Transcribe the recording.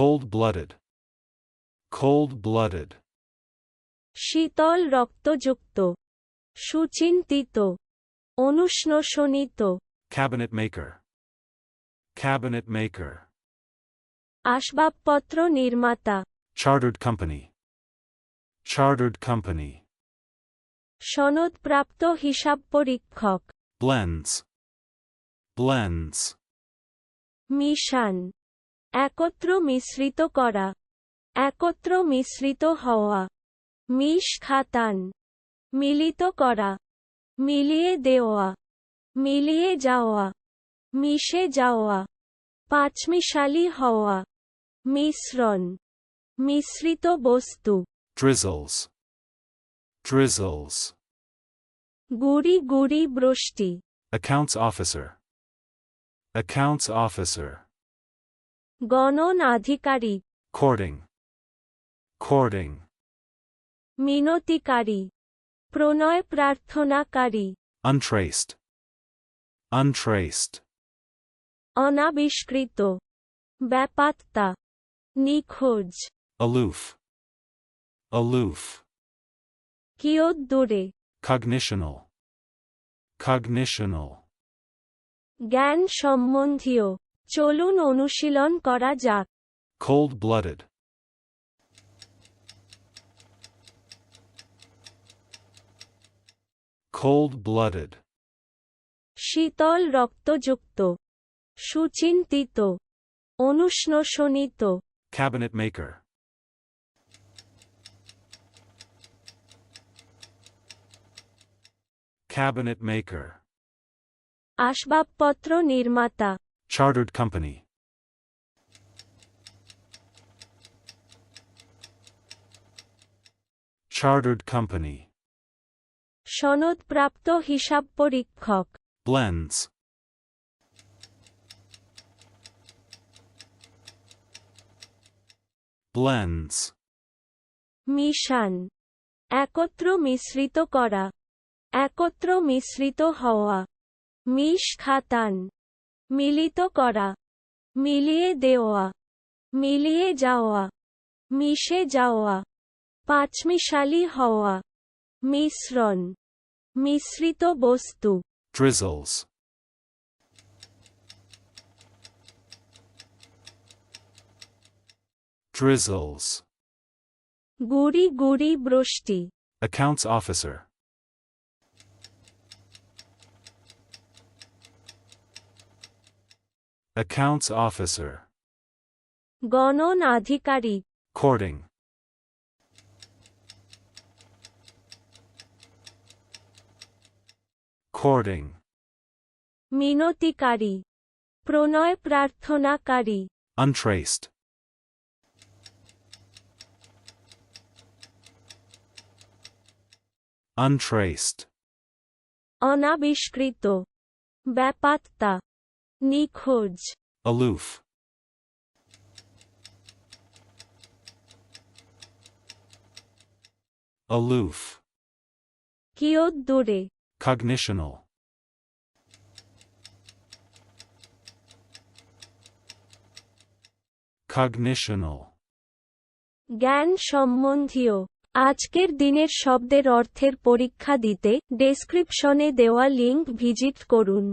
Cold-blooded. Cold-blooded. শীতল রক্তযুক্ত সুচিন্তিত অনুষ্ণশনিত Cabinet maker. Cabinet maker. আসবাবপত্র নির্মাতা Chartered company. Chartered company. সনদপ্রাপ্ত হিসাব পরীক্ষক Blends. Blends. মিশান একত্র মিশ্রিত করা। একত্র মিশ্রিত হওয়া। মিশ খাতান। মিলিত করা। মিলিয়ে দেওয়া। মিলিয়ে যাওয়া। মিশে যাওয়া। পাঁচমিশালি হওয়া। মিশ্রণ। মিশ্রিত বস্তু। Drizzles. Drizzles. গুড়ি গুড়ি বৃষ্টি। Accounts officer. Accounts officer. গণন আধিকারিক কোর্ডিং কোর্ডিং মিনতিকারী। প্রণয় প্রার্থনাকারী। আনট্রেসড আনট্রেসড অনাবিষ্কৃত। ব্যাপাত্তা। নিখোঁজ। অলুফ অলুফ কিয় দূরে কগনিশনল কগনিশনল জ্ঞান সম্বন্ধীয় চলুন অনুশীলন করা যাক Cold-blooded. Cold-blooded. শীতল রক্তযুক্ত সুচিন্তিত অনুষ্ণশনিত Cabinet maker. Cabinet maker. আসবাবপত্র নির্মাতা Chartered company. Chartered company. সনদপ্রাপ্ত হিসাব পরীক্ষক Blends. Blends. মিশান একত্র মিশ্রিত করা একত্র মিশ্রিত হওয়া মিশ খাতান মিলিত করা। মিলিয়ে দেওয়া। মিলিয়ে যাওয়া। মিশে যাওয়া। পাঁচমিশালি হওয়া। মিশ্রণ। মিশ্রিত বস্তু। Drizzles. Drizzles. গুড়ি গুড়ি বৃষ্টি। Accounts officer. Accounts officer. গণন আধিকারিক Courting. Courting. মিনতিকারী প্রণয় প্রার্থনাকারী Untraced. Untraced. অনাবিষ্কৃত ব্যাপাত্তা নিখোঁজ Aloof. Aloof. কিয়দ্দূরে Cognitional. Cognitional. জ্ঞান সম্বন্ধীয় আজকের দিনের শব্দের অর্থের পরীক্ষা দিতে ডেসক্রিপশনে দেওয়া লিঙ্ক ভিজিট করুন